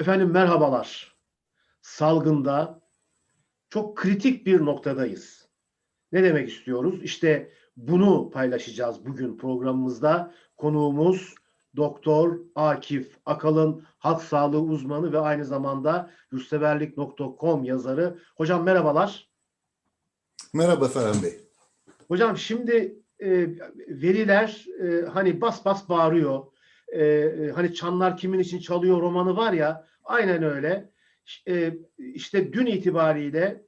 Efendim merhabalar. Salgında çok kritik bir noktadayız. Ne demek istiyoruz? İşte bunu paylaşacağız bugün programımızda. Konuğumuz Doktor Akif Akalın, halk sağlığı uzmanı ve aynı zamanda yurtseverlik.com yazarı. Hocam merhabalar. Merhaba Ferhan Bey. Hocam şimdi e, veriler e, hani bas bas bağırıyor. E, e, hani çanlar kimin için çalıyor romanı var ya aynen öyle. E, işte dün itibariyle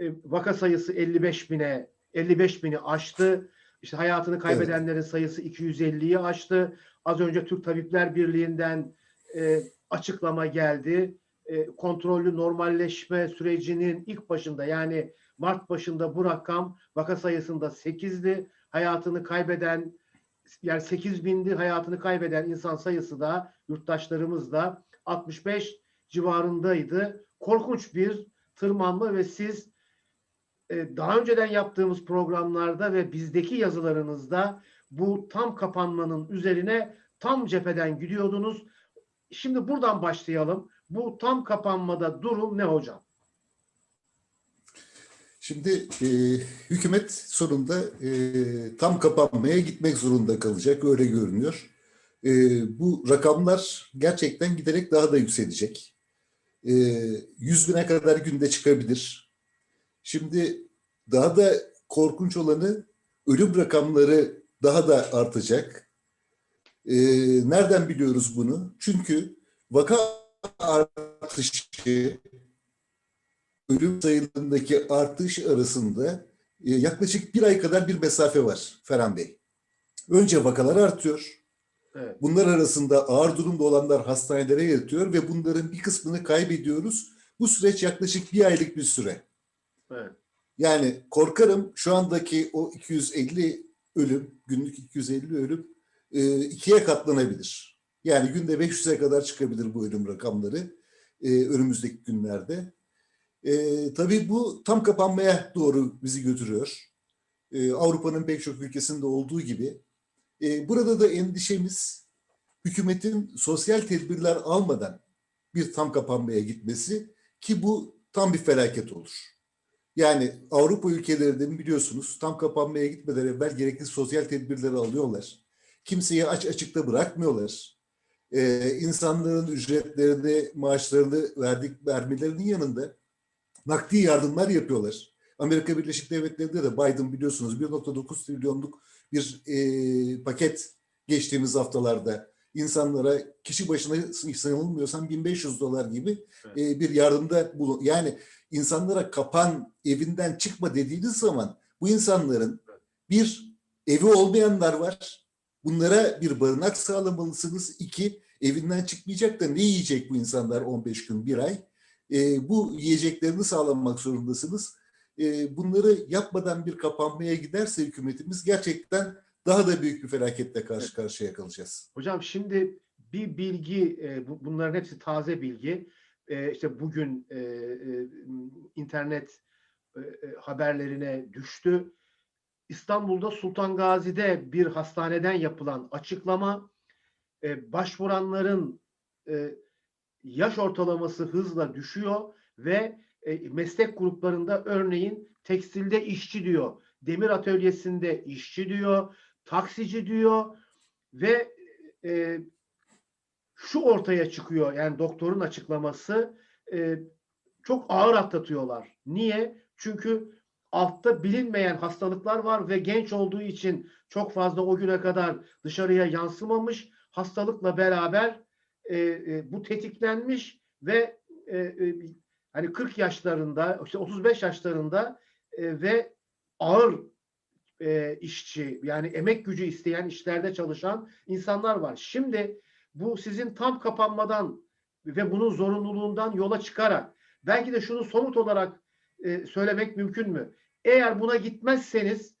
e, vaka sayısı 55 bine 55 bini aştı. İşte hayatını kaybedenlerin sayısı 250'yi aştı. Az önce Türk Tabipler Birliği'nden e, açıklama geldi. E, kontrollü normalleşme sürecinin ilk başında yani Mart başında bu rakam vaka sayısında 8'di. Hayatını kaybeden yani 8 bindi hayatını kaybeden insan sayısı da yurttaşlarımız da 65 civarındaydı. Korkunç bir tırmanma ve siz e, daha önceden yaptığımız programlarda ve bizdeki yazılarınızda bu tam kapanmanın üzerine tam cepheden gidiyordunuz. Şimdi buradan başlayalım. Bu tam kapanmada durum ne hocam? Şimdi e, hükümet sonunda e, tam kapanmaya gitmek zorunda kalacak. Öyle görünüyor. E, bu rakamlar gerçekten giderek daha da yükselecek. E, 100 bine kadar günde çıkabilir. Şimdi daha da korkunç olanı ölüm rakamları daha da artacak. E, nereden biliyoruz bunu? Çünkü vaka artışı ölüm sayılarındaki artış arasında e, yaklaşık bir ay kadar bir mesafe var Ferhan Bey. Önce vakalar artıyor. Evet. Bunlar arasında ağır durumda olanlar hastanelere yatıyor ve bunların bir kısmını kaybediyoruz. Bu süreç yaklaşık bir aylık bir süre. Evet. Yani korkarım şu andaki o 250 ölüm, günlük 250 ölüm e, ikiye katlanabilir. Yani günde 500'e kadar çıkabilir bu ölüm rakamları e, önümüzdeki günlerde. E, tabii bu tam kapanmaya doğru bizi götürüyor. E, Avrupa'nın pek çok ülkesinde olduğu gibi. E, burada da endişemiz hükümetin sosyal tedbirler almadan bir tam kapanmaya gitmesi ki bu tam bir felaket olur. Yani Avrupa ülkelerinde biliyorsunuz tam kapanmaya gitmeden evvel gerekli sosyal tedbirleri alıyorlar. Kimseyi aç açıkta bırakmıyorlar. Ee, insanların ücretlerini, maaşlarını verdik, vermelerinin yanında nakdi yardımlar yapıyorlar. Amerika Birleşik Devletleri'nde de Biden biliyorsunuz 1.9 trilyonluk bir e, paket geçtiğimiz haftalarda insanlara kişi başına sanılmıyorsam 1500 dolar gibi e, bir yardımda bulun. Yani insanlara kapan evinden çıkma dediğiniz zaman bu insanların bir evi olmayanlar var. Bunlara bir barınak sağlamalısınız. İki evinden çıkmayacak da ne yiyecek bu insanlar 15 gün bir ay? E, bu yiyeceklerini sağlamak zorundasınız. E, bunları yapmadan bir kapanmaya giderse hükümetimiz gerçekten daha da büyük bir felaketle karşı karşıya kalacağız. Hocam şimdi bir bilgi, e, bu- bunların hepsi taze bilgi. E, işte bugün e, e, internet e, haberlerine düştü. İstanbul'da Sultan Gazi'de bir hastaneden yapılan açıklama, e, başvuranların e, yaş ortalaması hızla düşüyor ve e, meslek gruplarında örneğin tekstilde işçi diyor, demir atölyesinde işçi diyor, taksici diyor ve e, şu ortaya çıkıyor yani doktorun açıklaması e, çok ağır atlatıyorlar. Niye? Çünkü altta bilinmeyen hastalıklar var ve genç olduğu için çok fazla o güne kadar dışarıya yansımamış hastalıkla beraber e, e, bu tetiklenmiş ve e, e, hani 40 yaşlarında işte 35 yaşlarında e, ve ağır e, işçi yani emek gücü isteyen işlerde çalışan insanlar var. Şimdi bu sizin tam kapanmadan ve bunun zorunluluğundan yola çıkarak belki de şunu somut olarak e, söylemek mümkün mü? Eğer buna gitmezseniz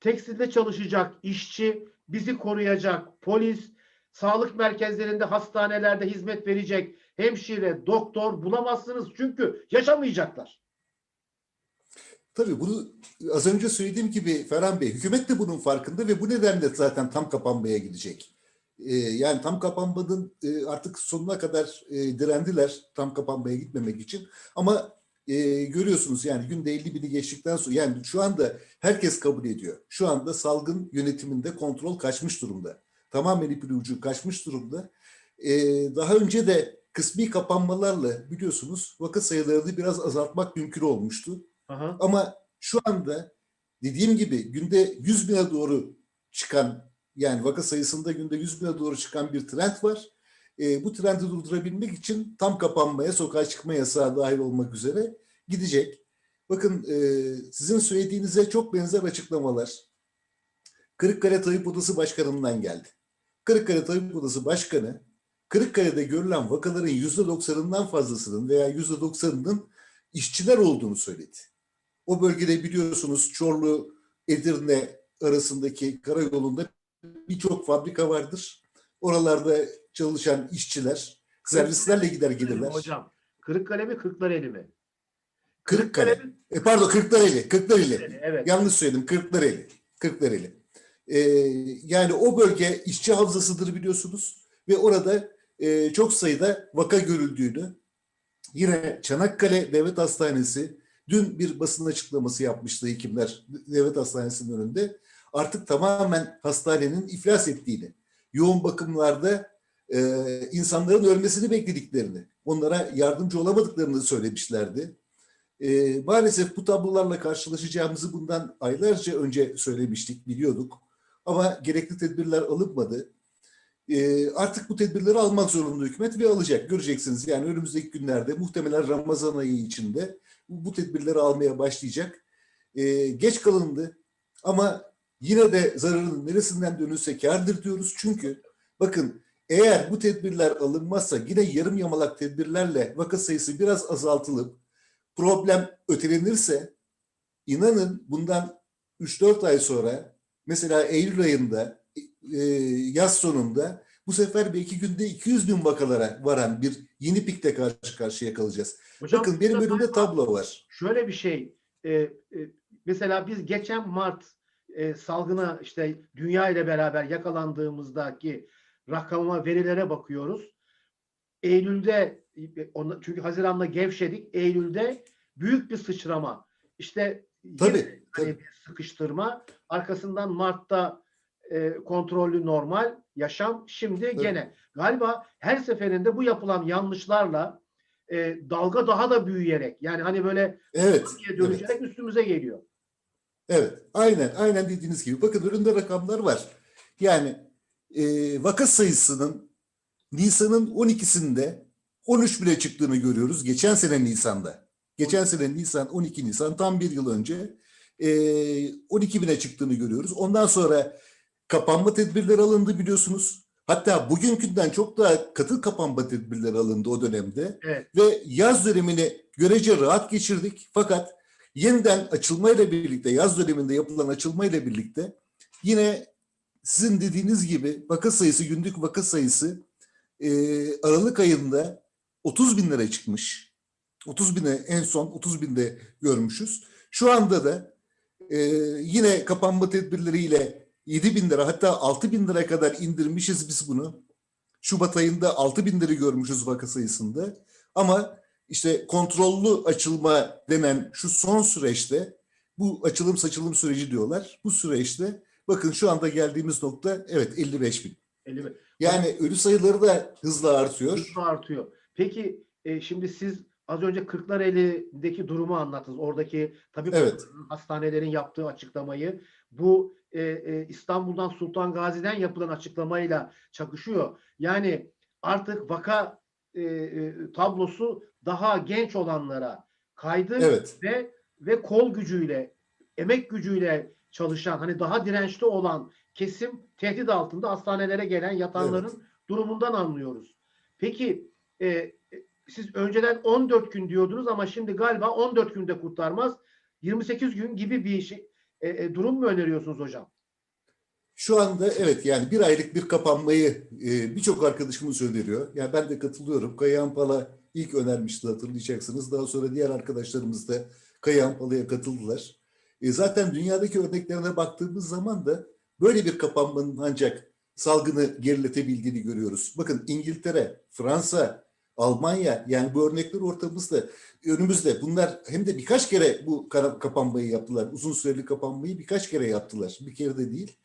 tekstilde çalışacak işçi, bizi koruyacak polis, sağlık merkezlerinde, hastanelerde hizmet verecek hemşire, doktor bulamazsınız çünkü yaşamayacaklar. Tabii bunu az önce söylediğim gibi Ferhan Bey, hükümet de bunun farkında ve bu nedenle zaten tam kapanmaya gidecek. E, yani tam kapanmanın e, artık sonuna kadar e, direndiler tam kapanmaya gitmemek için. Ama e, görüyorsunuz yani günde 50 bini geçtikten sonra yani şu anda herkes kabul ediyor. Şu anda salgın yönetiminde kontrol kaçmış durumda. Tamamen ipin ucu kaçmış durumda. E, daha önce de kısmi kapanmalarla biliyorsunuz vaka sayılarını biraz azaltmak mümkün olmuştu. Aha. Ama şu anda dediğim gibi günde 100 bine doğru çıkan yani vaka sayısında günde 100 bine doğru çıkan bir trend var. E, bu trendi durdurabilmek için tam kapanmaya, sokağa çıkma yasağı dahil olmak üzere gidecek. Bakın e, sizin söylediğinize çok benzer açıklamalar Kırıkkale Tabip Odası Başkanı'ndan geldi. Kırıkkale Tabip Odası Başkanı Kırıkkale'de görülen vakaların %90'ından fazlasının veya %90'ının işçiler olduğunu söyledi. O bölgede biliyorsunuz Çorlu, Edirne arasındaki karayolunda birçok fabrika vardır. Oralarda çalışan işçiler servislerle gider gelirler. Hocam Kırıkkale mi Kırklareli mi? Kırıkkale. mi? E pardon Kırklareli. Kırklareli. Evet. Yanlış söyledim. Kırklareli. Kırklareli. Ee, yani o bölge işçi havzasıdır biliyorsunuz. Ve orada e, çok sayıda vaka görüldüğünü yine Çanakkale Devlet Hastanesi dün bir basın açıklaması yapmıştı hekimler Devlet Hastanesi'nin önünde. Artık tamamen hastanenin iflas ettiğini, yoğun bakımlarda e, insanların ölmesini beklediklerini, onlara yardımcı olamadıklarını söylemişlerdi. E, maalesef bu tablolarla karşılaşacağımızı bundan aylarca önce söylemiştik, biliyorduk. Ama gerekli tedbirler alınmadı. E, artık bu tedbirleri almak zorunda hükümet ve alacak. Göreceksiniz yani önümüzdeki günlerde muhtemelen Ramazan ayı içinde bu, tedbirleri almaya başlayacak. E, geç kalındı ama yine de zararın neresinden dönülse kârdır diyoruz. Çünkü bakın eğer bu tedbirler alınmazsa yine yarım yamalak tedbirlerle vaka sayısı biraz azaltılıp problem ötelenirse inanın bundan 3-4 ay sonra mesela Eylül ayında e, yaz sonunda bu sefer belki günde 200 bin vakalara varan bir yeni pikte karşı karşıya kalacağız. Hocam, Bakın benim burada önümde tablo var. şöyle bir şey. e, e, mesela biz geçen Mart e, salgına işte dünya ile beraber yakalandığımızdaki rakama verilere bakıyoruz. Eylül'de e, çünkü Haziran'da gevşedik. Eylül'de büyük bir sıçrama. İşte yine Tabii, hani tabii. bir sıkıştırma. Arkasından Mart'ta e, kontrollü normal yaşam. Şimdi gene galiba her seferinde bu yapılan yanlışlarla e, dalga daha da büyüyerek yani hani böyle Evet. dönüşerek üstümüze geliyor. Evet, aynen, aynen dediğiniz gibi. Bakın önünde rakamlar var. Yani e, vaka sayısının Nisan'ın 12'sinde 13 bile çıktığını görüyoruz. Geçen sene Nisan'da. Geçen sene Nisan, 12 Nisan tam bir yıl önce 12 bine çıktığını görüyoruz. Ondan sonra kapanma tedbirleri alındı biliyorsunuz. Hatta bugünkünden çok daha katı kapanma tedbirleri alındı o dönemde. Evet. Ve yaz dönemini görece rahat geçirdik. Fakat yeniden açılmayla birlikte, yaz döneminde yapılan açılmayla birlikte yine sizin dediğiniz gibi vaka sayısı, günlük vaka sayısı e, Aralık ayında 30 bin lira çıkmış. 30 bine en son 30 binde görmüşüz. Şu anda da e, yine kapanma tedbirleriyle 7 bin lira hatta 6 bin lira kadar indirmişiz biz bunu. Şubat ayında 6 bin lira görmüşüz vaka sayısında. Ama işte kontrollü açılma denen şu son süreçte bu açılım saçılım süreci diyorlar. Bu süreçte bakın şu anda geldiğimiz nokta evet 55 bin. 50 mi? Yani ölü sayıları da hızla artıyor. Hızla artıyor. Peki e, şimdi siz az önce Kırklareli'deki durumu anlattınız. Oradaki tabii Evet. hastanelerin yaptığı açıklamayı. Bu e, e, İstanbul'dan Sultan Gazi'den yapılan açıklamayla çakışıyor. Yani artık vaka e, e, tablosu daha genç olanlara kaydı Evet. ve ve kol gücüyle, emek gücüyle çalışan, hani daha dirençli olan kesim tehdit altında hastanelere gelen yatanların durumundan anlıyoruz. Peki e, siz önceden 14 gün diyordunuz ama şimdi galiba 14 günde kurtarmaz. 28 gün gibi bir şey, e, e, durum mu öneriyorsunuz hocam? Şu anda evet yani bir aylık bir kapanmayı e, birçok arkadaşımız öneriyor. Yani ben de katılıyorum. Kayahan Pala ilk önermişti hatırlayacaksınız. Daha sonra diğer arkadaşlarımız da Kayahan Pala'ya katıldılar. E, zaten dünyadaki örneklerine baktığımız zaman da böyle bir kapanmanın ancak salgını geriletebildiğini görüyoruz. Bakın İngiltere, Fransa, Almanya yani bu örnekler ortamızda önümüzde. Bunlar hem de birkaç kere bu kapanmayı yaptılar. Uzun süreli kapanmayı birkaç kere yaptılar. Bir kere de değil.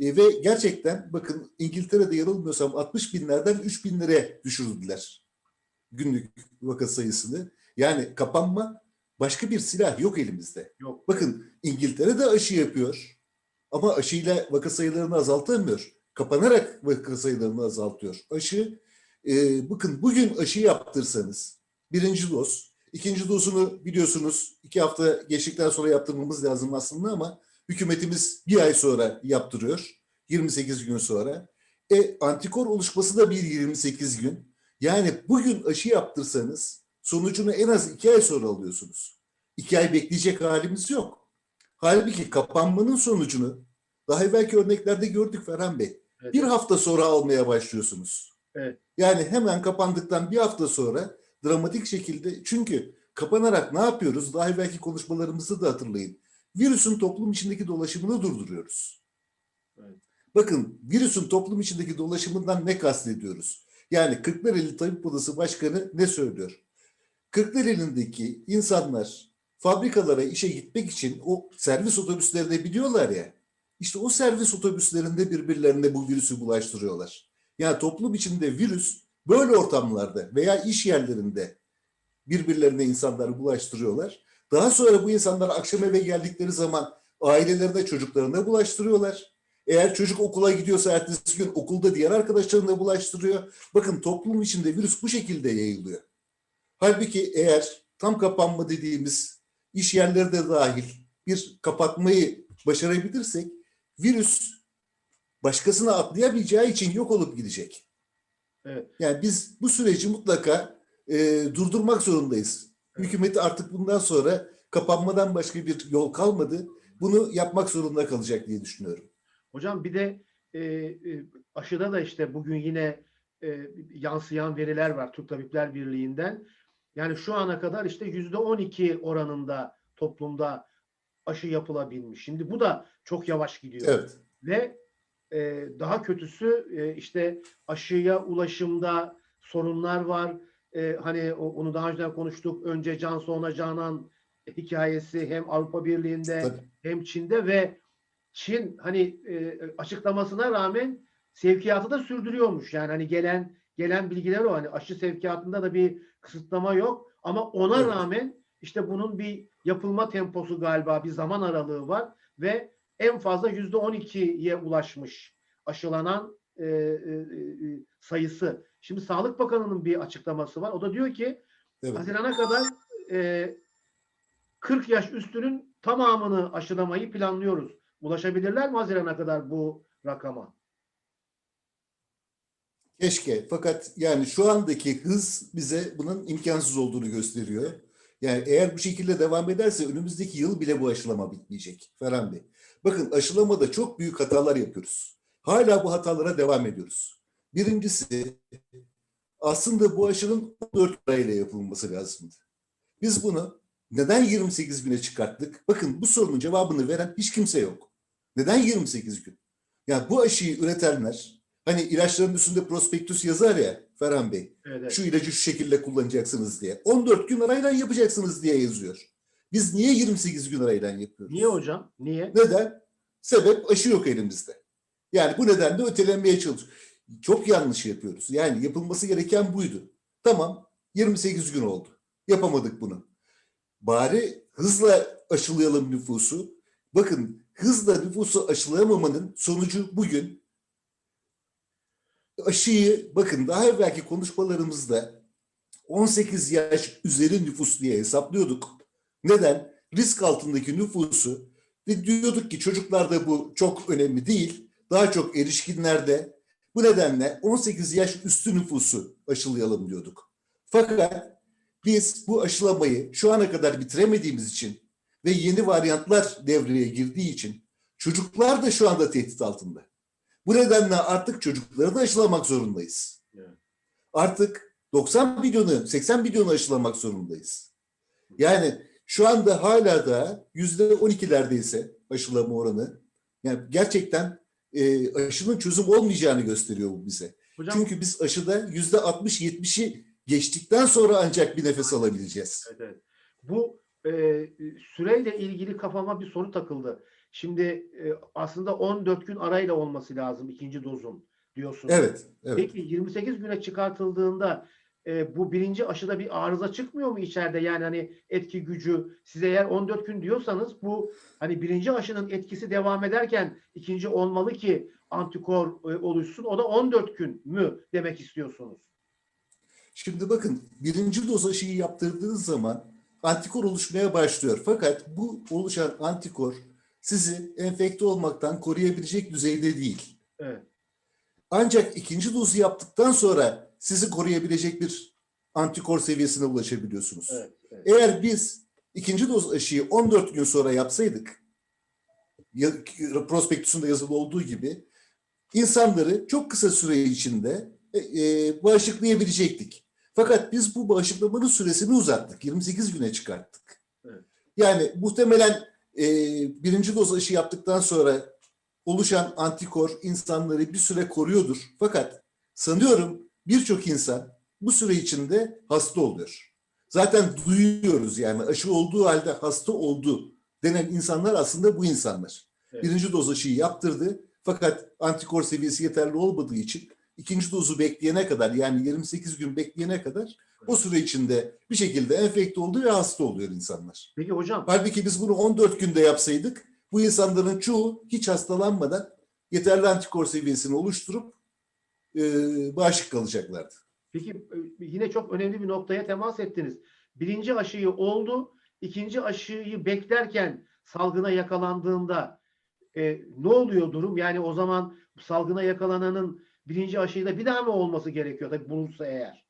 E, ve gerçekten bakın İngiltere'de yanılmıyorsam 60 binlerden 3 binlere düşürdüler günlük vaka sayısını. Yani kapanma başka bir silah yok elimizde. Yok. Bakın İngiltere de aşı yapıyor ama aşıyla vaka sayılarını azaltamıyor. Kapanarak vaka sayılarını azaltıyor. Aşı, e, bakın bugün aşı yaptırsanız birinci doz, ikinci dozunu biliyorsunuz iki hafta geçtikten sonra yaptırmamız lazım aslında ama hükümetimiz bir ay sonra yaptırıyor. 28 gün sonra. E, antikor oluşması da bir 28 gün. Yani bugün aşı yaptırsanız sonucunu en az iki ay sonra alıyorsunuz. İki ay bekleyecek halimiz yok. Halbuki kapanmanın sonucunu daha evvelki örneklerde gördük Ferhan Bey. Evet. Bir hafta sonra almaya başlıyorsunuz. Evet. Yani hemen kapandıktan bir hafta sonra dramatik şekilde çünkü kapanarak ne yapıyoruz? Daha evvelki konuşmalarımızı da hatırlayın. Virüsün toplum içindeki dolaşımını durduruyoruz. Evet. Bakın virüsün toplum içindeki dolaşımından ne kastediyoruz? Yani Kırklareli Tabip Odası Başkanı ne söylüyor? Kırklareli'ndeki insanlar fabrikalara işe gitmek için o servis otobüslerine biliyorlar ya. İşte o servis otobüslerinde birbirlerine bu virüsü bulaştırıyorlar. Yani toplum içinde virüs böyle ortamlarda veya iş yerlerinde birbirlerine insanları bulaştırıyorlar. Daha sonra bu insanlar akşam eve geldikleri zaman ailelerine çocuklarına bulaştırıyorlar. Eğer çocuk okula gidiyorsa ertesi gün okulda diğer arkadaşlarına bulaştırıyor. Bakın toplum içinde virüs bu şekilde yayılıyor. Halbuki eğer tam kapanma dediğimiz iş yerleri de dahil bir kapatmayı başarabilirsek virüs başkasına atlayabileceği için yok olup gidecek. Evet. Yani biz bu süreci mutlaka e, durdurmak zorundayız. Evet. Hükümeti artık bundan sonra kapanmadan başka bir yol kalmadı. Bunu yapmak zorunda kalacak diye düşünüyorum. Hocam bir de e, e, aşıda da işte bugün yine e, yansıyan veriler var Türk Tabipler Birliği'nden. Yani şu ana kadar işte yüzde 12 oranında toplumda aşı yapılabilmiş. Şimdi bu da çok yavaş gidiyor. Evet. Ve e, daha kötüsü e, işte aşıya ulaşımda sorunlar var. E, hani o- onu daha önce konuştuk. Önce Can sonra Canan hikayesi hem Avrupa Birliği'nde Tabii. hem Çin'de ve Çin hani e, açıklamasına rağmen sevkiyatı da sürdürüyormuş. Yani hani gelen gelen bilgiler o hani aşı sevkiyatında da bir kısıtlama yok ama ona Evet. rağmen işte bunun bir yapılma temposu galiba bir zaman aralığı var ve en fazla yüzde 12'ye ulaşmış aşılanan e, e, e, sayısı. Şimdi Sağlık Bakanı'nın bir açıklaması var. O da diyor ki Evet. Haziran'a kadar e, 40 yaş üstünün tamamını aşılamayı planlıyoruz. Ulaşabilirler mi Haziran'a kadar bu rakama? Keşke. Fakat yani şu andaki hız bize bunun imkansız olduğunu gösteriyor. Yani eğer bu şekilde devam ederse önümüzdeki yıl bile bu aşılama bitmeyecek Ferhan Bey. Bakın aşılamada çok büyük hatalar yapıyoruz. Hala bu hatalara devam ediyoruz. Birincisi aslında bu aşının 14 ayla yapılması lazımdı. Biz bunu neden 28 güne çıkarttık? Bakın bu sorunun cevabını veren hiç kimse yok. Neden 28 gün? Yani bu aşıyı üretenler hani ilaçların üstünde prospektüs yazar ya Ferhan Bey Evet, evet. şu ilacı şu şekilde kullanacaksınız diye. 14 gün arayla yapacaksınız diye yazıyor. Biz niye 28 gün arayla yapıyoruz? Niye hocam? Niye? Neden? Sebep aşı yok elimizde. Yani bu nedenle ötelenmeye çalışıyoruz. Çok yanlış yapıyoruz. Yani yapılması gereken buydu. Tamam 28 gün oldu. Yapamadık bunu. Bari hızla aşılayalım nüfusu. Bakın hızla nüfusu aşılayamamanın sonucu bugün aşıyı bakın daha evvelki konuşmalarımızda 18 yaş üzeri nüfus diye hesaplıyorduk. Neden? Risk altındaki nüfusu ve diyorduk ki çocuklarda bu çok önemli değil. Daha çok erişkinlerde. Bu nedenle 18 yaş üstü nüfusu aşılayalım diyorduk. Fakat biz bu aşılamayı şu ana kadar bitiremediğimiz için ve yeni varyantlar devreye girdiği için çocuklar da şu anda tehdit altında. Bu nedenle artık çocukları da aşılamak zorundayız. Evet. Artık 90 milyonu, 80 milyonu aşılamak zorundayız. Yani şu anda hala da yüzde 12'lerdeyse aşılama oranı. Yani gerçekten e, aşının çözüm olmayacağını gösteriyor bu bize. Hocam Çünkü biz aşıda yüzde 60-70'i geçtikten sonra ancak bir nefes alabileceğiz. Evet, evet. Bu e, süreyle ilgili kafama bir soru takıldı. Şimdi e, aslında 14 gün arayla olması lazım ikinci dozun diyorsunuz. Evet, evet. Peki 28 güne çıkartıldığında e, bu birinci aşıda bir arıza çıkmıyor mu içeride? Yani hani etki gücü size eğer 14 gün diyorsanız bu hani birinci aşının etkisi devam ederken ikinci olmalı ki antikor e, oluşsun. O da 14 gün mü demek istiyorsunuz? Şimdi bakın birinci doz aşıyı yaptırdığınız zaman antikor oluşmaya başlıyor. Fakat bu oluşan antikor sizi enfekte olmaktan koruyabilecek düzeyde değil. Evet. Ancak ikinci dozu yaptıktan sonra sizi koruyabilecek bir antikor seviyesine ulaşabiliyorsunuz. Evet. evet. Eğer biz ikinci doz aşıyı 14 gün sonra yapsaydık, ya- prospektüsünde yazılı olduğu gibi insanları çok kısa süre içinde e, e, bağışıklayabilecektik. Fakat biz bu bağışıklamanın süresini uzattık. 28 güne çıkarttık. Evet. Yani muhtemelen e, birinci doz aşı yaptıktan sonra oluşan antikor insanları bir süre koruyordur. Fakat sanıyorum birçok insan bu süre içinde hasta oluyor. Zaten duyuyoruz yani aşı olduğu halde hasta oldu denen insanlar aslında bu insanlar. Evet. Birinci doz aşıyı yaptırdı fakat antikor seviyesi yeterli olmadığı için ikinci dozu bekleyene kadar yani 28 gün bekleyene kadar o süre içinde bir şekilde enfekte oldu ve hasta oluyor insanlar. Peki hocam Halbuki biz bunu 14 günde yapsaydık bu insanların çoğu hiç hastalanmadan yeterli antikor seviyesini oluşturup e, bağışık kalacaklardı. Peki e, yine çok önemli bir noktaya temas ettiniz. Birinci aşıyı oldu, ikinci aşıyı beklerken salgına yakalandığında e, ne oluyor durum? Yani o zaman salgına yakalananın birinci aşıyla bir daha mı olması gerekiyor? Tabii bulunsa eğer.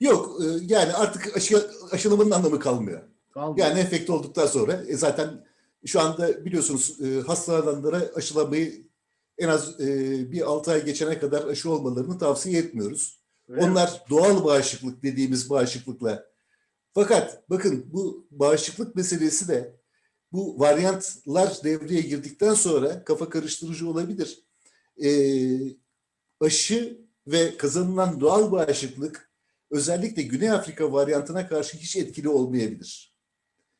Yok e, yani artık aşı, aşılamanın anlamı kalmıyor. Kalmıyor. Yani enfekte olduktan sonra e, zaten şu anda biliyorsunuz e, hastalananlara aşılamayı en az e, bir 6 ay geçene kadar aşı olmalarını tavsiye etmiyoruz. Öyle mi? Onlar doğal bağışıklık dediğimiz bağışıklıkla. Fakat bakın bu bağışıklık meselesi de bu varyantlar devreye girdikten sonra kafa karıştırıcı olabilir. Ee, aşı ve kazanılan doğal bağışıklık özellikle Güney Afrika varyantına karşı hiç etkili olmayabilir.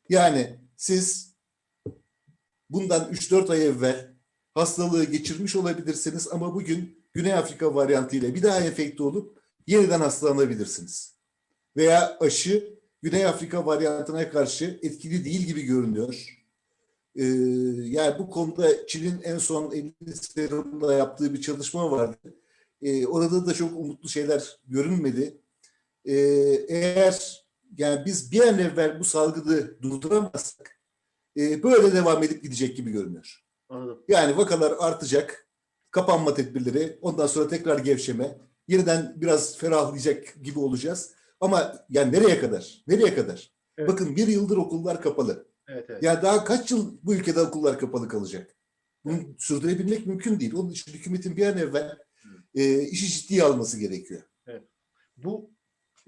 Yani siz bundan 3-4 ay evvel hastalığı geçirmiş olabilirsiniz ama bugün Güney Afrika varyantı ile bir daha enfekte olup yeniden hastalanabilirsiniz. Veya aşı Güney Afrika varyantına karşı etkili değil gibi görünüyor. Ee, yani bu konuda Çin'in en son 50 serumla yaptığı bir çalışma vardı. Ee, orada da çok umutlu şeyler görünmedi. Ee, eğer yani biz bir an evvel bu salgını durduramazsak e, böyle devam edip gidecek gibi görünüyor. Anladım. Yani vakalar artacak, kapanma tedbirleri, ondan sonra tekrar gevşeme, yeniden biraz ferahlayacak gibi olacağız. Ama yani nereye kadar? Nereye kadar? Evet. Bakın bir yıldır okullar kapalı. Evet, evet. Ya daha kaç yıl bu ülkede okullar kapalı kalacak? Bunu sürdürebilmek mümkün değil. Onun için hükümetin bir an evvel e, işi ciddiye alması gerekiyor. Bu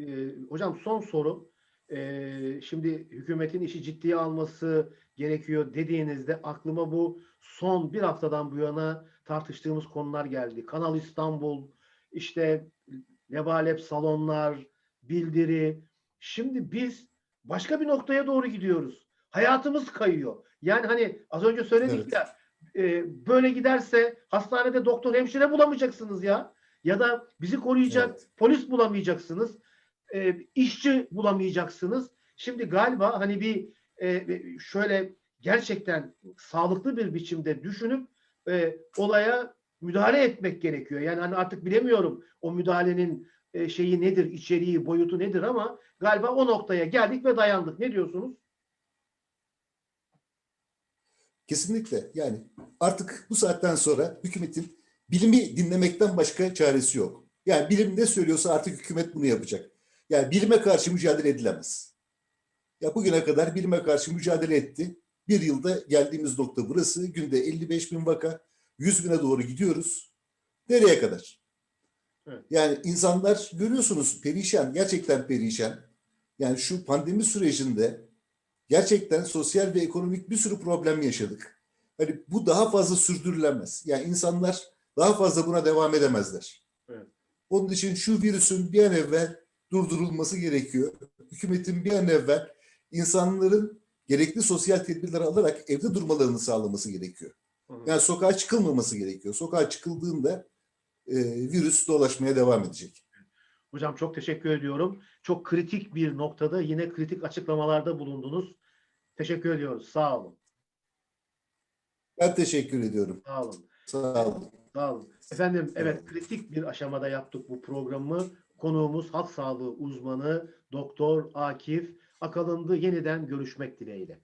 e, hocam son soru. E, şimdi hükümetin işi ciddiye alması gerekiyor dediğinizde aklıma bu son bir haftadan bu yana tartıştığımız konular geldi. Kanal İstanbul, işte lebalep salonlar, bildiri. Şimdi biz başka bir noktaya doğru gidiyoruz. Hayatımız kayıyor. Yani hani az önce söyledik Evet. ya e, böyle giderse hastanede doktor hemşire bulamayacaksınız ya. Ya da bizi koruyacak Evet. polis bulamayacaksınız. E, işçi bulamayacaksınız. Şimdi galiba hani bir e, şöyle gerçekten sağlıklı bir biçimde düşünüp e, olaya müdahale etmek gerekiyor. Yani hani artık bilemiyorum o müdahalenin e, şeyi nedir, içeriği, boyutu nedir ama galiba o noktaya geldik ve dayandık. Ne diyorsunuz? Kesinlikle. Yani artık bu saatten sonra hükümetin bilimi dinlemekten başka çaresi yok. Yani bilim ne söylüyorsa artık hükümet bunu yapacak. Yani bilime karşı mücadele edilemez. Ya bugüne kadar bilime karşı mücadele etti. Bir yılda geldiğimiz nokta burası. Günde 55 bin vaka, 100 bine doğru gidiyoruz. Nereye kadar? Evet. Yani insanlar görüyorsunuz perişan, gerçekten perişan. Yani şu pandemi sürecinde gerçekten sosyal ve ekonomik bir sürü problem yaşadık. Hani bu daha fazla sürdürülemez. Yani insanlar daha fazla buna devam edemezler. Evet. Onun için şu virüsün bir an evvel durdurulması gerekiyor. Hükümetin bir an evvel insanların gerekli sosyal tedbirler alarak evde durmalarını sağlaması gerekiyor. Yani sokağa çıkılmaması gerekiyor. Sokağa çıkıldığında e, virüs dolaşmaya devam edecek. Hocam çok teşekkür ediyorum. Çok kritik bir noktada yine kritik açıklamalarda bulundunuz. Teşekkür ediyoruz. Sağ olun. Ben teşekkür ediyorum. Sağ olun. Sağ olun. Sağ olun. Efendim evet kritik bir aşamada yaptık bu programı. Konuğumuz halk sağlığı uzmanı Doktor Akif Akalındı. Yeniden görüşmek dileğiyle.